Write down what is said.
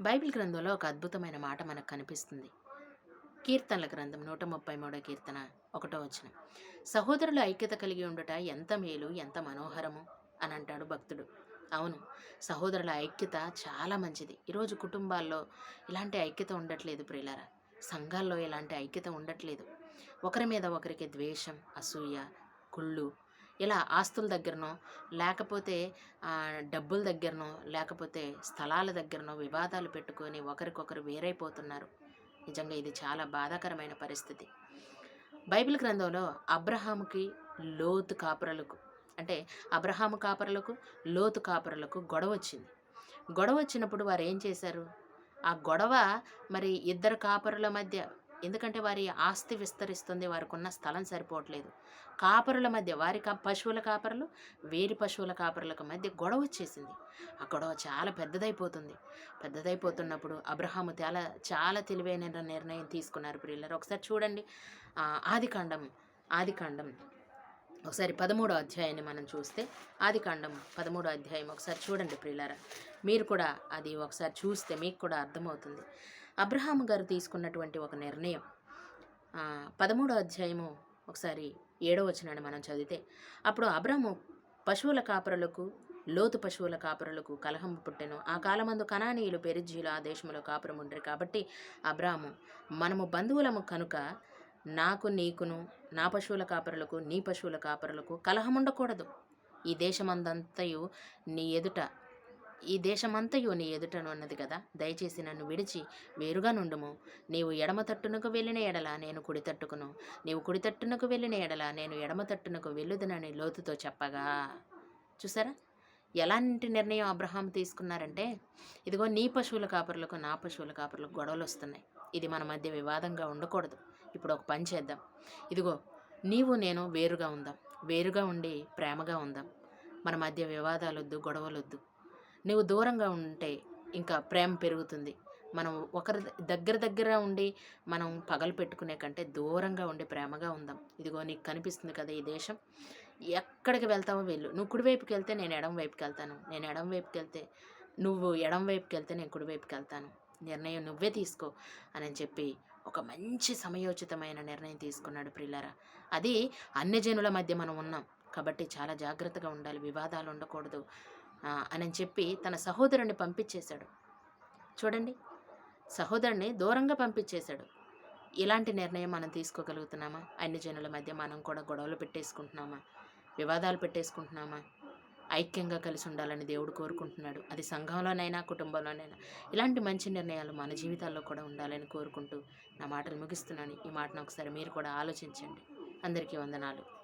Bible గ్రంథంలో ఒక అద్భుతమైన మాట మనకు కనిపిస్తుంది. కీర్తనల గ్రంథం నూట ముప్పై మూడో కీర్తన ఒకటో వచ్చిన సహోదరుల ఐక్యత కలిగి ఉండుట ఎంత మేలు ఎంత మనోహరము? అని అంటాడు భక్తుడు. అవును సహోదరుల ఐక్యత చాలా మంచిది. ఈరోజు కుటుంబాల్లో ఇలాంటి ఐక్యత ఉండట్లేదు ప్రియులారా. సంఘాల్లో ఇలాంటి ఐక్యత ఉండట్లేదు. ఒకరి మీద ఒకరికి ద్వేషం అసూయ కుళ్ళు ఇలా ఆస్తుల దగ్గరనో లేకపోతే డబ్బుల దగ్గరనో లేకపోతే స్థలాల దగ్గరనో వివాదాలు పెట్టుకొని ఒకరికొకరు వేరైపోతున్నారు. నిజంగా ఇది చాలా బాధాకరమైన పరిస్థితి. బైబిల్ గ్రంథంలో అబ్రహాముకి లోతు కాపురలకు అంటే అబ్రహాము కాపరులకు లోతు కాపరులకు గొడవ వచ్చింది. గొడవ వచ్చినప్పుడు వారు ఏం చేశారు? ఆ గొడవ మరి ఇద్దరు కాపరుల మధ్య ఎందుకంటే వారి ఆస్తి విస్తరిస్తుంది వారికి ఉన్న స్థలం సరిపోవట్లేదు. కాపరుల మధ్య వారి కా పశువుల కాపరులు వేరి పశువుల కాపరులకు మధ్య గొడవ వచ్చేసింది. ఆ గొడవ చాలా పెద్దదైపోతుంది. పెద్దదైపోతున్నప్పుడు అబ్రహాము చాలా చాలా తెలివైన నిర్ణయం తీసుకున్నారు ప్రియులరు. ఒకసారి చూడండి. ఆదికాండం ఆదికాండం. ఒకసారి పదమూడో అధ్యాయాన్ని మనం చూస్తే ఆదికాండం పదమూడో అధ్యాయం ఒకసారి చూడండి ప్రియులారా. మీరు కూడా అది ఒకసారి చూస్తే మీకు కూడా అర్థమవుతుంది. అబ్రహాం గారు తీసుకున్నటువంటి ఒక నిర్ణయం. పదమూడో అధ్యాయము ఒకసారి ఏడో వచనాన్ని మనం చదివితే అప్పుడు అబ్రహము పశువుల కాపరులకు లోతు పశువుల కాపరులకు కలహం పుట్టెను. ఆ కాలమందు కనానీయులు పెరిజీలు ఆ దేశంలో కాపురం ఉండరు కాబట్టి అబ్రాము మనము బంధువులము కనుక నాకు నీకును నా పశువుల కాపరులకు నీ పశువుల కాపరులకు కలహం ఉండకూడదు. ఈ దేశమందంతయు నీ ఎదుట ఈ దేశమంతయు నీ ఎదుటను ఉన్నది కదా? దయచేసి నన్ను విడిచి వేరుగా నుండుము. నీవు ఎడమ తట్టునకు వెళ్ళిన ఎడల నేను కుడి తట్టుకును. నీవు కుడి తట్టునకు వెళ్ళిన ఎడల నేను ఎడమ తట్టునకు వెళ్ళుదనని లోతుతో చెప్పగా. చూసారా? ఎలాంటి నిర్ణయం అబ్రహాం తీసుకున్నారంటే ఇదిగో నీ పశువుల కాపరులకు నా పశువుల కాపరులకు గొడవలు వస్తున్నాయి ఇది మన మధ్య వివాదంగా ఉండకూడదు. ఇప్పుడు ఒక పని చేద్దాం. ఇదిగో నీవు నేను వేరుగా ఉందాం. వేరుగా ఉండి ప్రేమగా ఉందాం. మన మధ్య వివాదాలొద్దు గొడవలొద్దు. నువ్వు దూరంగా ఉంటే ఇంకా ప్రేమ పెరుగుతుంది. మనం ఒకరి దగ్గర దగ్గర ఉండి మనం పగలు పెట్టుకునే కంటే దూరంగా ఉండి ప్రేమగా ఉందాం. ఇదిగో నీకు కనిపిస్తుంది కదా ఈ దేశం. ఎక్కడికి వెళ్తావో వెళ్ళు. నువ్వు కుడివైపుకి వెళ్తే నేను ఎడం వైపుకి వెళ్తాను. నేను ఎడం వైపుకి వెళ్తే నువ్వు ఎడం వైపుకి వెళ్తే నేను కుడివైపుకి వెళ్తాను. నిర్ణయం నువ్వే తీసుకో అని చెప్పి ఒక మంచి సమయోచితమైన నిర్ణయం తీసుకున్నాడు ప్రిల్లరా. అది అన్యజనుల మధ్య మనం ఉన్నాం. కాబట్టి చాలా జాగ్రత్తగా ఉండాలి. వివాదాలు ఉండకూడదు. అని చెప్పి తన సహోదరుని పంపించేశాడు. చూడండి సహోదరుణ్ణి దూరంగా పంపించేశాడు. ఇలాంటి నిర్ణయం మనం తీసుకోగలుగుతున్నామా? అన్ని జనుల మధ్య మనం కూడా గొడవలు పెట్టేసుకుంటున్నామా? వివాదాలు పెట్టేసుకుంటున్నామా? ఐక్యంగా కలిసి ఉండాలని దేవుడు కోరుకుంటున్నాడు. అది సంఘంలోనైనా కుటుంబంలోనైనా ఇలాంటి మంచి నిర్ణయాలు మన జీవితాల్లో కూడా ఉండాలని కోరుకుంటూ నా మాటలు ముగిస్తున్నాను. ఈ మాటను ఒకసారి మీరు కూడా ఆలోచించండి. అందరికీ వందనాలు.